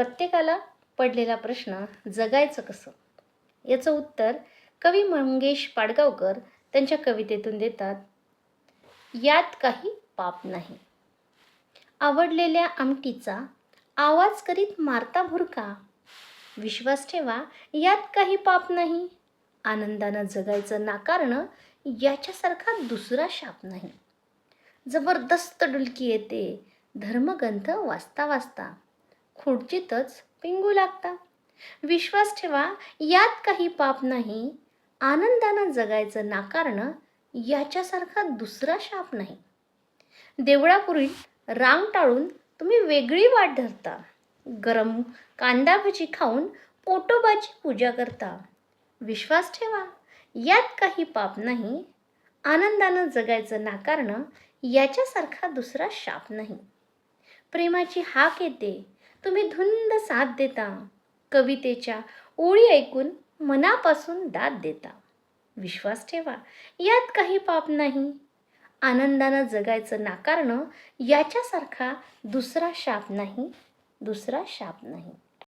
प्रत्येकाला पडलेला प्रश्न जगायचं कसं? याचं उत्तर कवी मंगेश पाडगावकर त्यांच्या कवितेतून देतात. यात काही पाप नाही. आवडलेल्या आमटीचा आवाज करीत मारता भुरका. विश्वास ठेवा यात काही पाप नाही. आनंदानं जगायचं नाकारणं याच्यासारखा दुसरा शाप नाही. जबरदस्त डुलकी येते धर्मग्रंथ वाचता वाचता. खुर्चीतच पिंगू लागता. विश्वास ठेवा यात काही पाप नाही. आनंदानं जगायचं नाकारणं याच्यासारखा दुसरा शाप नाही. देवळापुरील रांग टाळून तुम्ही वेगळी वाट धरता. गरम कांदा भजी खाऊन पोटोबाची पूजा करता. विश्वास ठेवा यात काही पाप नाही. आनंदानं जगायचं नाकारणं याच्यासारखा दुसरा शाप नाही. प्रेमाची हाक येते तुम्ही धुंद साथ देता. कवितेच्या ओळी ऐकून मनापासून दाद देता. विश्वास ठेवा यात काही पाप नाही. आनंदानं जगायचं नाकारणं याच्यासारखा दुसरा शाप नाही दुसरा शाप नाही.